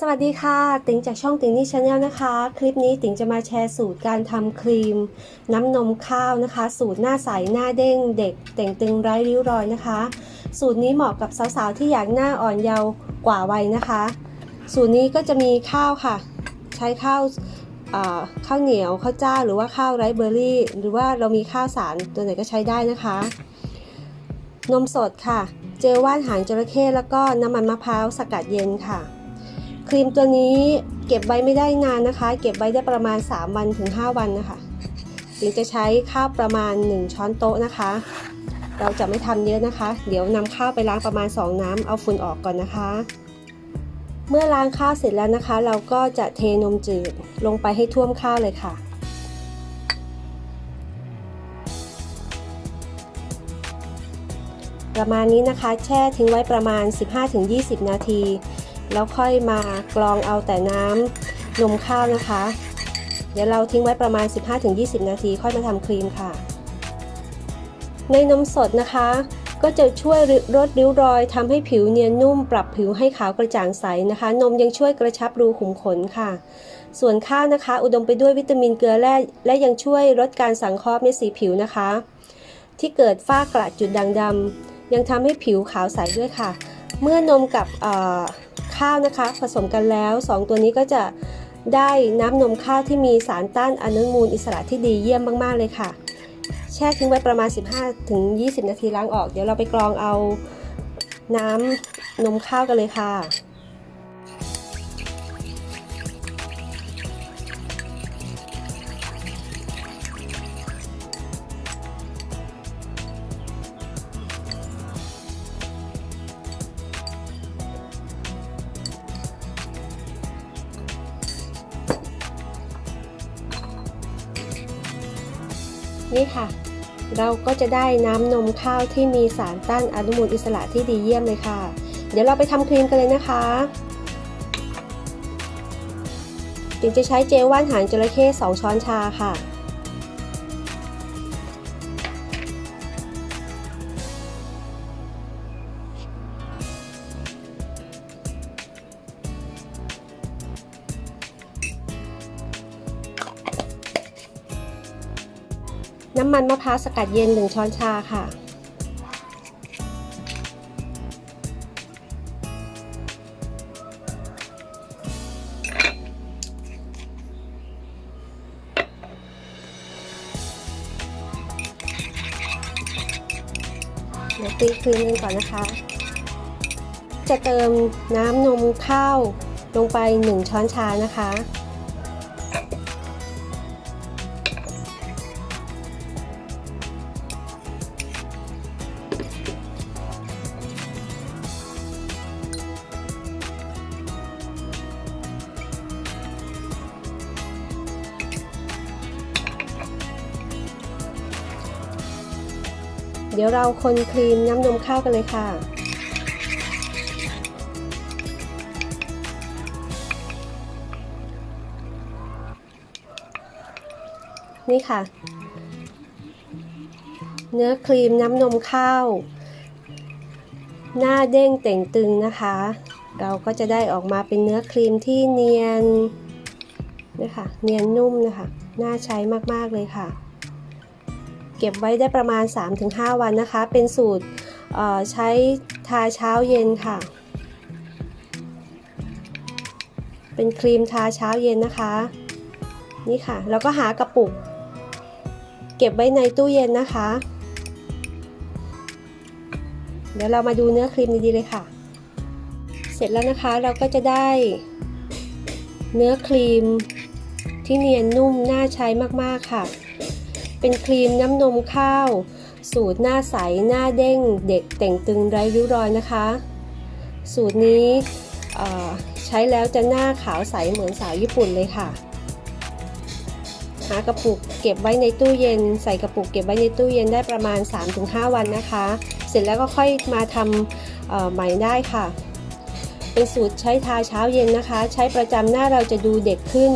สวัสดีค่ะ ติ๋งจากช่องติ๋งนี่ชาแนลนะคะ คลิปนี้ติ๋งจะมาแชร์สูตรการทำครีม น้ำนมข้าวนะคะ สูตรหน้าใสหน้าเด้งเด็ก แต่งตึงไร้ริ้วรอยนะคะ สูตรนี้เหมาะกับสาวๆที่อยากหน้าอ่อนเยาว์กว่าวัยนะคะ สูตรนี้ก็จะมีข้าวค่ะ ใช้ข้าวข้าวเหนียวข้าวเจ้าหรือว่าข้าวไรซ์เบอร์รี่ หรือว่าเรามีข้าวสารตัวไหนก็ใช้ได้นะคะ นมสดค่ะ เจลว่านหางจระเข้แล้วก็น้ำมันมะพร้าวสกัดเย็นค่ะ ครีมตัวนี้เก็บไว้ไม่ได้นานนะคะ เก็บไว้ได้ประมาณ 3 วันถึง 5 วันนะคะถึงจะใช้ข้าวประมาณ 1 ช้อนโต๊ะนะคะ เราจะไม่ทำเยอะนะคะ เดี๋ยวนำข้าวไปล้างประมาณ 2 น้ำเอาฝุ่นออกก่อนนะคะ เมื่อล้างข้าวเสร็จแล้วนะคะ เราก็จะเทนมจืดลงไปให้ท่วมข้าวเลยค่ะประมาณนี้นะคะ แช่ทิ้งไว้ประมาณ 15-20 นาที แล้วค่อยมากรองเอาแต่น้ำนมข้าวนะคะ เดี๋ยวเราทิ้งไว้ประมาณ 15-20 นาที ค่อยมาทำครีมค่ะ ในนมสดนะคะ ก็จะช่วยลดริ้วรอยทำให้ผิวเนียนนุ่ม ปรับผิวให้ขาวกระจ่างใสนะคะ นมยังช่วยกระชับรูขุมขนค่ะ ส่วนข้าวนะคะ อุดมไปด้วยวิตามินเกลือแร่และยังช่วยลดการสังเคราะห์เม็ดสีผิวนะคะ ที่เกิดฝ้ากระจุดด่างดำยังทำให้ผิวขาวใสด้วยค่ะ เมื่อนมกับ ข้าวนะคะ ผสมกันแล้ว 2 ตัวนี้ก็จะได้น้ำนมข้าวที่มีสารต้านอนุมูลอิสระที่ดีเยี่ยมมากๆเลยค่ะ แช่ทิ้งไว้ประมาณ 15-20 นาทีล้างออก เดี๋ยวเราไปกรองเอาน้ำนมข้าวกันเลยค่ะ นี่ค่ะ เราก็จะได้น้ำนมข้าวที่มีสารต้านอนุมูลอิสระที่ดีเยี่ยมเลยค่ะ เดี๋ยวเราไปทำครีมกันเลยนะคะถึงจะใช้เจลว่านหางจระเข้2ช้อนชาค่ะ น้ำมันมะพร้าวสกัดเย็น 1 ช้อนชาค่ะ เดี๋ยวตีครีมกันก่อนนะคะ จะเติมน้ำนมข้าวลงไป 1 ช้อนชานะคะ เดี๋ยวเราคนครีมน้ำนมข้าวกันเลยค่ะ นี่ค่ะ เนื้อครีมน้ำนมข้าว หน้าเด้งเต่งตึงนะคะ เราก็จะได้ออกมาเป็นเนื้อครีมที่เนียนนะคะเนียนนุ่มนะคะ น่าใช้มาก ๆ เลยค่ะ ก็บไว้ได้ประมาณ 3-5 วันนะคะ เป็นสูตรใช้ทาเช้าเย็นค่ะ เป็นครีมทาเช้าเย็นนะคะ นี่ค่ะ แล้วก็หากระปุก เก็บไว้ในตู้เย็นนะคะ เดี๋ยวเรามาดูเนื้อครีมดีๆเลยค่ะ เสร็จแล้วนะคะเราก็จะได้เนื้อครีมที่เนียนนุ่มน่าใช้มากๆค่ะ เป็นครีมน้ำนมข้าว สูตรหน้าใส หน้าเด้ง เด็กแต่งตึงไร้ริ้วรอยนะคะ สูตรนี้ใช้แล้วจะหน้าขาวใสเหมือนสาวญี่ปุ่นเลยค่ะ หากระปุกเก็บไว้ในตู้เย็น ใส่กระปุกเก็บไว้ในตู้เย็นได้ประมาณ 3-5 วันนะคะ เสร็จแล้วก็ค่อยมาทำใหม่ได้ค่ะ เป็นสูตรใช้ทาเช้าเย็นนะคะ ใช้ประจำหน้าเราจะดูเด็กขึ้น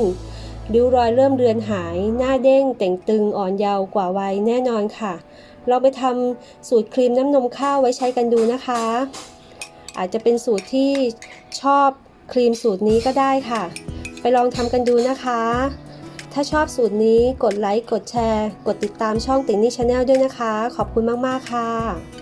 ริ้วรอยเริ่มเรือนหาย หน้าเด้งแต่งตึงอ่อนเยาว์กว่าวัยแน่นอนค่ะ เราไปทำสูตรครีมน้ำนมข้าวไว้ใช้กันดูนะคะ อาจจะเป็นสูตรที่ชอบครีมสูตรนี้ก็ได้ค่ะ ไปลองทำกันดูนะคะ ถ้าชอบสูตรนี้กดไลค์ กดแชร์ กดติดตามช่องติ่งนี่ชาแนลด้วยนะคะ ขอบคุณมาก ๆ ค่ะ